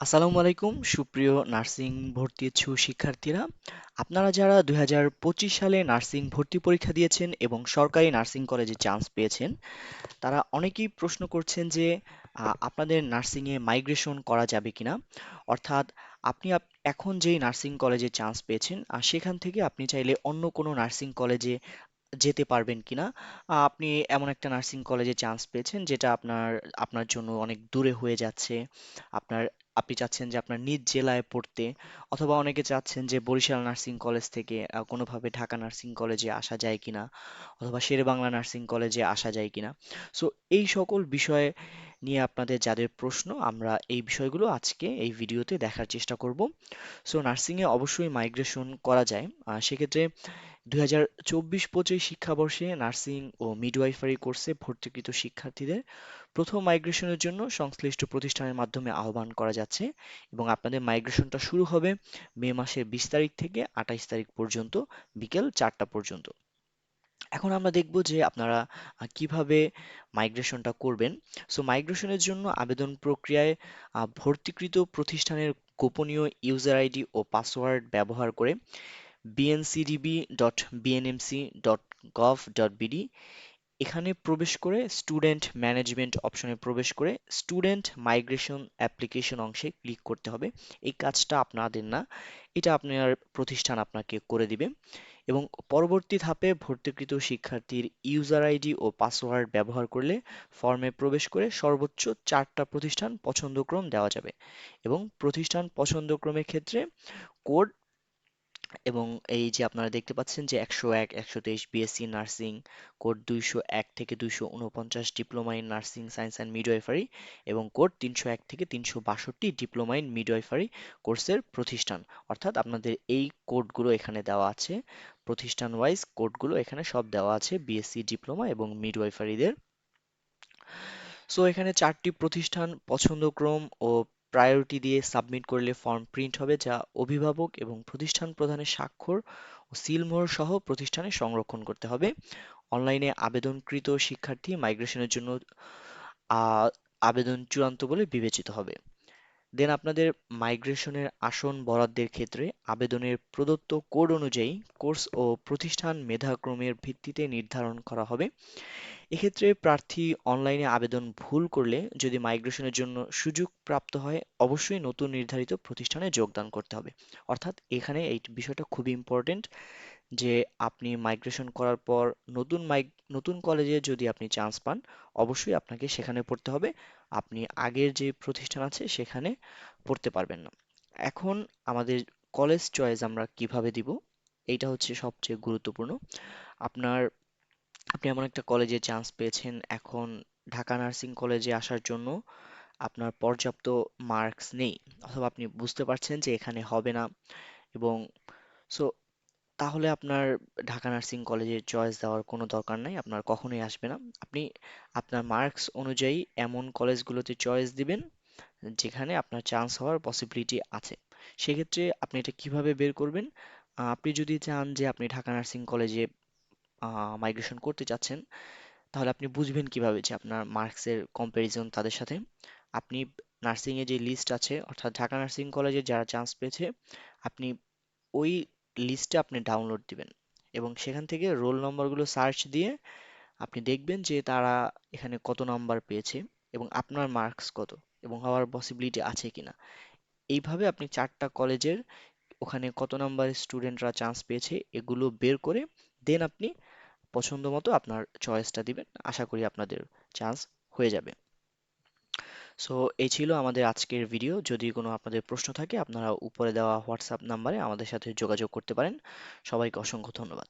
আসসালামু আলাইকুম, সুপ্রিয় নার্সিং ভর্তি ইচ্ছুক শিক্ষার্থীরা। আপনারা যারা দুই হাজার পঁচিশ সালে নার্সিং ভর্তি পরীক্ষা দিয়েছেন এবং সরকারি নার্সিং কলেজে চান্স পেয়েছেন, তারা অনেকেই প্রশ্ন করছেন যে আপনাদের নার্সিংয়ে মাইগ্রেশন করা যাবে কিনা? অর্থাৎ আপনি আপ- এখন যেই নার্সিং কলেজে চান্স পেয়েছেন আর সেখান থেকে আপনি চাইলে অন্য কোনো নার্সিং কলেজে যেতে পারবেন কিনা? আপনি এমন একটা নার্সিং কলেজে চান্স পেয়েছেন যেটা আপনার আপনার জন্য অনেক দূরে হয়ে যাচ্ছে, আপনার আপনি চাচ্ছেন যে আপনার নিজ জেলায় পড়তে অথবা অনেকে চাচ্ছেন যে বরিশাল নার্সিং কলেজ থেকে কোনোভাবে ঢাকা নার্সিং কলেজে আসা যায় কিনা অথবা শেরে শেরেবাংলা নার্সিং কলেজে আসা যায় কিনা। সো এই সকল বিষয়ে নিয়ে আপনাদের যাদের প্রশ্ন, আমরা এই বিষয়গুলো আজকে এই ভিডিওতে দেখার চেষ্টা করব। সো নার্সিংয়ে অবশ্যই মাইগ্রেশন করা যায়। সেক্ষেত্রে দুই হাজার চব্বিশ পঁচিশ শিক্ষাবর্ষে নার্সিং ও মিডওয়াইফারি কোর্সে ভর্তিকৃত শিক্ষার্থীদের প্রথম মাইগ্রেশনের জন্য সংশ্লিষ্ট প্রতিষ্ঠানের মাধ্যমে আহ্বান করা যাচ্ছে এবং আপনাদের মাইগ্রেশনটা শুরু হবে মে মাসের বিশ তারিখ থেকে আঠাইশ তারিখ পর্যন্ত, বিকেল চারটা পর্যন্ত। এখন আমরা দেখব যে আপনারা কীভাবে মাইগ্রেশনটা করবেন। সো মাইগ্রেশনের জন্য আবেদন প্রক্রিয়ায় ভর্তিকৃত প্রতিষ্ঠানের গোপনীয় ইউজার আইডি ও পাসওয়ার্ড ব্যবহার করে bncdb.bnmc.gov.bd এখানে প্রবেশ করে স্টুডেন্ট ম্যানেজমেন্ট অপশনে প্রবেশ করে স্টুডেন্ট মাইগ্রেশন অ্যাপ্লিকেশন অংশে ক্লিক করতে হবে। এই কাজটা আপনাদের না, এটা আপনার প্রতিষ্ঠান আপনাকে করে দিবে। এবং পরবর্তী ধাপে ভর্তিকৃত শিক্ষার্থীর ইউজার আইডি ও পাসওয়ার্ড ব্যবহার করলে ফর্মে প্রবেশ করে সর্বোচ্চ চারটা প্রতিষ্ঠান পছন্দক্রম দেওয়া যাবে এবং প্রতিষ্ঠান পছন্দক্রমের ক্ষেত্রে কোড এবং এই যে আপনারা দেখতে পাচ্ছেন যে একশো এক, একশো তেইশ বিএসসি নার্সিং কোড দুইশো এক থেকে দুইশো উনপঞ্চাশ diploma in nursing science and midwifery এবং কোড তিনশো এক থেকে তিনশো বাষট্টি ডিপ্লোমা ইন মিডওয়াইফারি কোর্সের প্রতিষ্ঠান। অর্থাৎ আপনাদের এই কোডগুলো এখানে দেওয়া আছে। প্রতিষ্ঠান ওয়াইজ কোডগুলো এখানে সব দেওয়া আছে বিএসসি ডিপ্লোমা এবং মিডওয়াইফারিদের সো এখানে চারটি প্রতিষ্ঠান, পছন্দক্রম ও প্রায়োরিটি দিয়ে সাবমিট করলে ফর্ম প্রিন্ট হবে, যা অভিভাবক এবং প্রতিষ্ঠান প্রধানের স্বাক্ষর ও সিলমোহর সহ প্রতিষ্ঠানে সংরক্ষণ করতে হবে। অনলাইনে আবেদনকৃত শিক্ষার্থী মাইগ্রেশনের জন্য আবেদন চূড়ান্ত বলে বিবেচিত হবে। দেন আপনাদের মাইগ্রেশনের আসন বরাদ্দের ক্ষেত্রে আবেদনের প্রদত্ত কোড অনুযায়ী কোর্স ও প্রতিষ্ঠান মেধাক্রমের ভিত্তিতে নির্ধারণ করা হবে। এক্ষেত্রে প্রার্থী অনলাইনে আবেদন ভুল করলে যদি মাইগ্রেশনের জন্য সুযোগ প্রাপ্ত হয়, অবশ্যই নতুন নির্ধারিত প্রতিষ্ঠানে যোগদান করতে হবে। অর্থাৎ এখানে এই বিষয়টা খুবই ইম্পর্টেন্ট যে আপনি মাইগ্রেশন করার পর নতুন মাইগ নতুন কলেজে যদি আপনি চান্স পান, অবশ্যই আপনাকে সেখানে পড়তে হবে। আপনি আগের যে প্রতিষ্ঠান আছে সেখানে পড়তে পারবেন না। এখন আমাদের কলেজ চয়েস আমরা কীভাবে দিব, এইটা হচ্ছে সবচেয়ে গুরুত্বপূর্ণ। আপনার, আপনি এমন একটা কলেজে চান্স পেয়েছেন, এখন ঢাকা নার্সিং কলেজে আসার জন্য আপনার পর্যাপ্ত মার্কস নেই, অথবা আপনি বুঝতে পারছেন যে এখানে হবে না। এবং সো তাহলে আপনার ঢাকা নার্সিং কলেজে চয়েস দেওয়ার কোনো দরকার নাই, আপনার কখনোই আসবে না। আপনি আপনার মার্কস অনুযায়ী এমন কলেজগুলোতে চয়েস দিবেন, যেখানে আপনার চান্স হওয়ার পসিবিলিটি আছে। সেক্ষেত্রে আপনি এটা কীভাবে বের করবেন? আপনি যদি চান যে আপনি ঢাকা নার্সিং কলেজে মাইগ্রেশন করতে চাচ্ছেন, তাহলে আপনি বুঝবেন কীভাবে যে আপনার মার্কসের কম্প্যারিজন তাদের সাথে। আপনি নার্সিংয়ে যে লিস্ট আছে, অর্থাৎ ঢাকা নার্সিং কলেজে যারা চান্স পেয়েছে, আপনি ওই লিস্টটা আপনি ডাউনলোড দিবেন। এবং সেখান থেকে রোল নম্বরগুলো সার্চ দিয়ে আপনি দেখবেন যে তারা এখানে কত নাম্বার পেয়েছে এবং আপনার মার্কস কত এবং হওয়ার পসিবিলিটি আছে কিনা। এইভাবে আপনি চারটা কলেজের ওখানে কত নাম্বার স্টুডেন্টরা চান্স পেয়েছে এগুলো বের করে দেন আপনি পছন্দ মতো আপনার চয়েসটা দিবেন। আশা করি আপনাদের চান্স হয়ে যাবে। সো এই ছিল আমাদের আজকের ভিডিও যদি কোনো আপনাদের প্রশ্ন থাকে, আপনারা উপরে দেওয়া হোয়াটসঅ্যাপ নাম্বারে আমাদের সাথে যোগাযোগ করতে পারেন। সবাইকে অসংখ্য ধন্যবাদ।